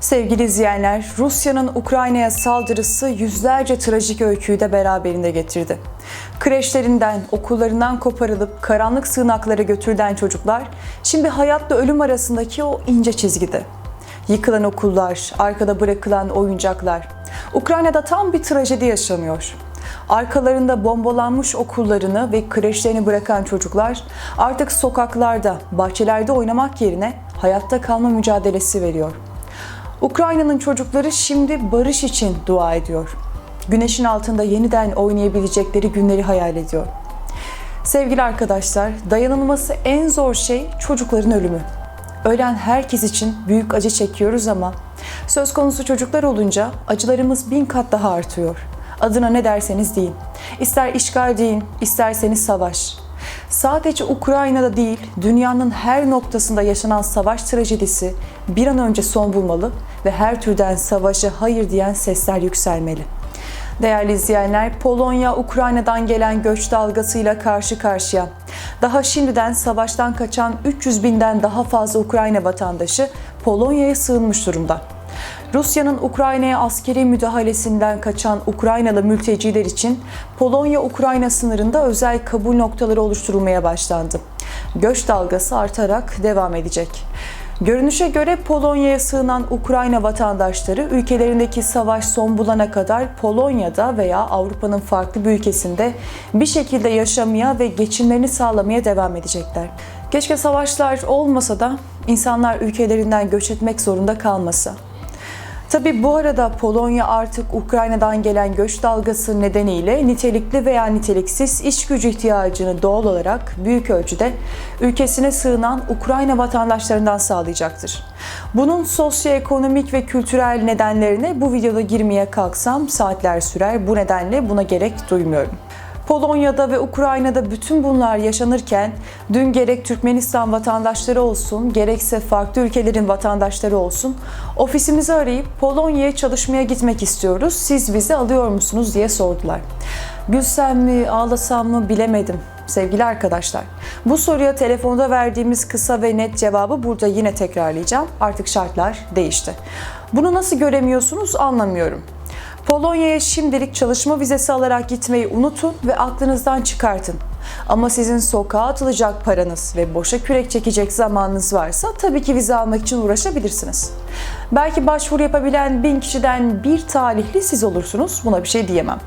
Sevgili izleyenler, Rusya'nın Ukrayna'ya saldırısı yüzlerce trajik öyküyü de beraberinde getirdi. Kreşlerinden, okullarından koparılıp karanlık sığınaklara götürülen çocuklar şimdi hayatla ölüm arasındaki o ince çizgide. Yıkılan okullar, arkada bırakılan oyuncaklar. Ukrayna'da tam bir trajedi yaşanıyor. Arkalarında bombalanmış okullarını ve kreşlerini bırakan çocuklar artık sokaklarda, bahçelerde oynamak yerine hayatta kalma mücadelesi veriyor. Ukrayna'nın çocukları şimdi barış için dua ediyor. Güneşin altında yeniden oynayabilecekleri günleri hayal ediyor. Sevgili arkadaşlar, dayanılması en zor şey çocukların ölümü. Ölen herkes için büyük acı çekiyoruz ama söz konusu çocuklar olunca acılarımız bin kat daha artıyor. Adına ne derseniz deyin. İster işgal deyin, isterseniz savaş. Sadece Ukrayna'da değil, dünyanın her noktasında yaşanan savaş trajedisi bir an önce son bulmalı ve her türden savaşa hayır diyen sesler yükselmeli. Değerli izleyenler, Polonya Ukrayna'dan gelen göç dalgasıyla karşı karşıya. Daha şimdiden savaştan kaçan 300 binden daha fazla Ukrayna vatandaşı Polonya'ya sığınmış durumda. Rusya'nın Ukrayna'ya askeri müdahalesinden kaçan Ukraynalı mülteciler için Polonya-Ukrayna sınırında özel kabul noktaları oluşturulmaya başlandı. Göç dalgası artarak devam edecek. Görünüşe göre Polonya'ya sığınan Ukrayna vatandaşları ülkelerindeki savaş son bulana kadar Polonya'da veya Avrupa'nın farklı bir ülkesinde bir şekilde yaşamaya ve geçimlerini sağlamaya devam edecekler. Keşke savaşlar olmasa da insanlar ülkelerinden göç etmek zorunda kalmasa. Tabi bu arada Polonya artık Ukrayna'dan gelen göç dalgası nedeniyle nitelikli veya niteliksiz iş gücü ihtiyacını doğal olarak büyük ölçüde ülkesine sığınan Ukrayna vatandaşlarından sağlayacaktır. Bunun sosyoekonomik ve kültürel nedenlerine bu videoda girmeye kalksam saatler sürer. Bu nedenle buna gerek duymuyorum. Polonya'da ve Ukrayna'da bütün bunlar yaşanırken dün gerek Türkmenistan vatandaşları olsun gerekse farklı ülkelerin vatandaşları olsun ofisimizi arayıp Polonya'ya çalışmaya gitmek istiyoruz. Siz bizi alıyor musunuz diye sordular. Gülsem mi ağlasam mı bilemedim sevgili arkadaşlar. Bu soruya telefonda verdiğimiz kısa ve net cevabı burada yine tekrarlayacağım. Artık şartlar değişti. Bunu nasıl göremiyorsunuz anlamıyorum. Polonya'ya şimdilik çalışma vizesi alarak gitmeyi unutun ve aklınızdan çıkartın. Ama sizin sokağa atılacak paranız ve boşa kürek çekecek zamanınız varsa tabii ki vize almak için uğraşabilirsiniz. Belki başvuru yapabilen bin kişiden bir talihli siz olursunuz. Buna bir şey diyemem.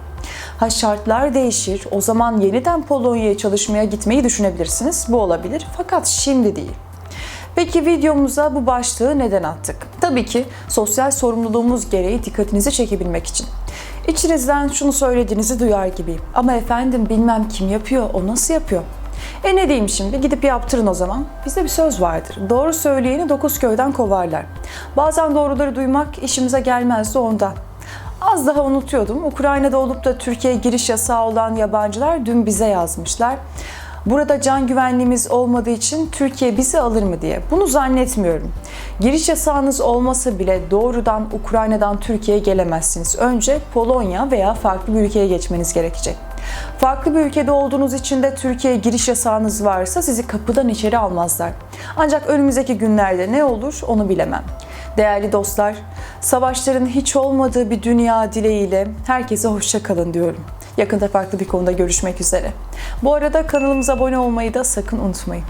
Ha şartlar değişir. O zaman yeniden Polonya'ya çalışmaya gitmeyi düşünebilirsiniz. Bu olabilir. Fakat şimdi değil. Peki videomuza bu başlığı neden attık? Tabii ki sosyal sorumluluğumuz gereği dikkatinizi çekebilmek için. İçinizden şunu söylediğinizi duyar gibiyim. Ama efendim bilmem kim yapıyor, o nasıl yapıyor? E ne diyeyim şimdi? Gidip yaptırın o zaman. Bizde bir söz vardır. Doğru söyleyeni dokuz köyden kovarlar. Bazen doğruları duymak işimize gelmezdi ondan. Az daha unutuyordum. Ukrayna'da olup da Türkiye'ye giriş yasağı olan yabancılar dün bize yazmışlar. Burada can güvenliğimiz olmadığı için Türkiye bizi alır mı diye. Bunu zannetmiyorum. Giriş yasağınız olmasa bile doğrudan Ukrayna'dan Türkiye'ye gelemezsiniz. Önce Polonya veya farklı bir ülkeye geçmeniz gerekecek. Farklı bir ülkede olduğunuz için de Türkiye'ye giriş yasağınız varsa sizi kapıdan içeri almazlar. Ancak önümüzdeki günlerde ne olur onu bilemem. Değerli dostlar, savaşların hiç olmadığı bir dünya dileğiyle herkese hoşça kalın diyorum. Yakında farklı bir konuda görüşmek üzere. Bu arada kanalımıza abone olmayı da sakın unutmayın.